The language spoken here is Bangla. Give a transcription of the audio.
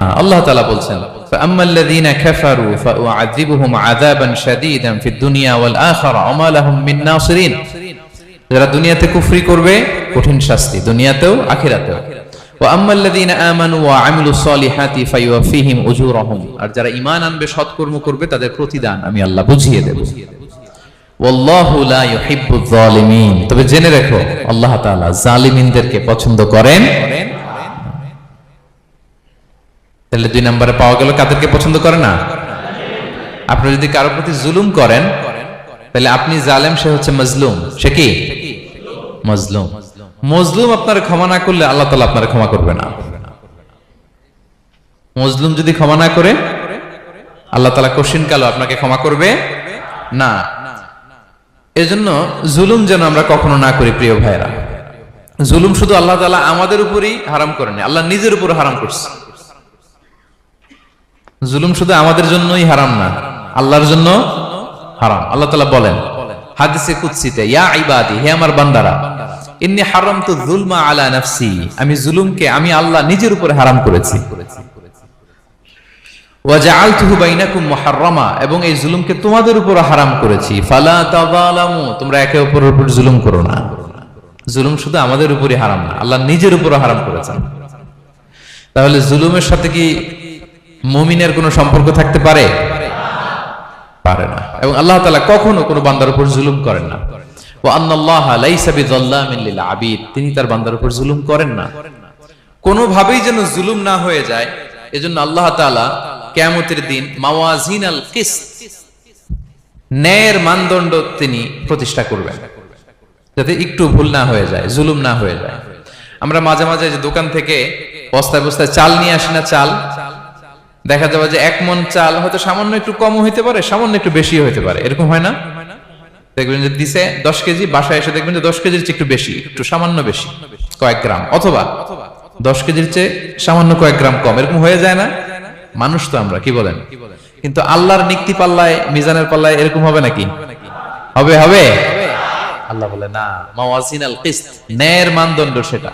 হ্যাঁ, আল্লাহ বলছেন আর যারা ইমান আনবে, সৎকর্ম করবে, তাদের প্রতিদান আমি আল্লাহ বুঝিয়ে দেব। তবে জেনে রেখো, আল্লাহ জালিমিনদেরকে পছন্দ করেন তাহলে দুই নম্বরে পাওয়া গেল কাদেরকে পছন্দ করে না? আপনি যদি কারোর প্রতি জুলুম করেন, তাহলে আপনি জালেম, সে হচ্ছে মজলুম। সে কি? মজলুম। মজলুম আপনার ক্ষমা না করলে আল্লাহ তাআলা আপনার ক্ষমা করবে না। মজলুম যদি ক্ষমা না করে, আল্লাহ তাআলা কশিন কালো আপনাকে ক্ষমা করবে না। এজন্য জুলুম যেন আমরা কখনো না করি, প্রিয় ভাইরা জুলুম শুধু আল্লাহ তালা আমাদের উপরই হারাম করেনি, আল্লাহ নিজের উপর হারাম করছে। জুলুম শুধু আমাদের জন্যই হারাম না, আল্লাহর জন্য হারাম। আল্লাহ তাআলা বলেন, হাদিসে কুদসিতে, ইয়া ইবাদি, হে আমার বান্দারা, ইন্নী হারামতু যুলমা আলা নাফসি, আমি জুলুমকে, আমি আল্লাহ নিজের উপরে হারাম করেছি। এবং এই জুলুমকে তোমাদের উপর হারাম করেছি। ফালা তোমরা একে অপরের উপর জুলুম করো না। জুলুম শুধু আমাদের উপরই হারাম না, আল্লাহ নিজের উপরও হারাম করেছেন। তাহলে জুলুমের সাথে কি মুমিনের কোনো সম্পর্ক থাকতে পারে? পারে না। এবং আল্লাহ তাআলা কখনো কোনো বান্দার উপর জুলুম করেন না। ও আন্নাল্লাহ তিনি তার বান্দার উপর জুলুম করেন না। কোনোভাবেই যেন জুলুম না হয়ে যায়, এজন্য আল্লাহ তাআলা কিয়ামতের দিন মাওয়াজিন আল কিসত, ন্যায়ের মানদণ্ড তিনি প্রতিষ্ঠা করবেন। যাতে একটু ভুল না হয়ে যায়, জুলুম না হয়ে যায়। আমরা মাঝে মাঝে যে দোকান থেকে বস্তায় বস্তায় চাল নিয়ে আসি না চাল? দেখা যাবে যে এক মন চাল হয়তো সামান্য একটু কম হইতে পারে সামান্য একটু বেশি হইতে পারে। এরকম হয় না? দেখবেন যে দিছে দশ কেজি বাসায় এসে দেখবেন যে দশ কেজির চেয়ে একটু বেশি একটু সামান্য বেশি কয়েক গ্রাম। অথবা দশ কেজির চেয়ে সামান্য কয়েক গ্রাম কম। এরকম হয়ে যায় না? মানুষ তো আমরা কি বলেন? কিন্তু আল্লাহর নিক্তি পাল্লায় মিজানের পাল্লায় এরকম হবে নাকি? হবে? হবে। আল্লাহ বলে না। মাওয়াজিন আল কিস্ত ন্যায়ের মানদণ্ড সেটা।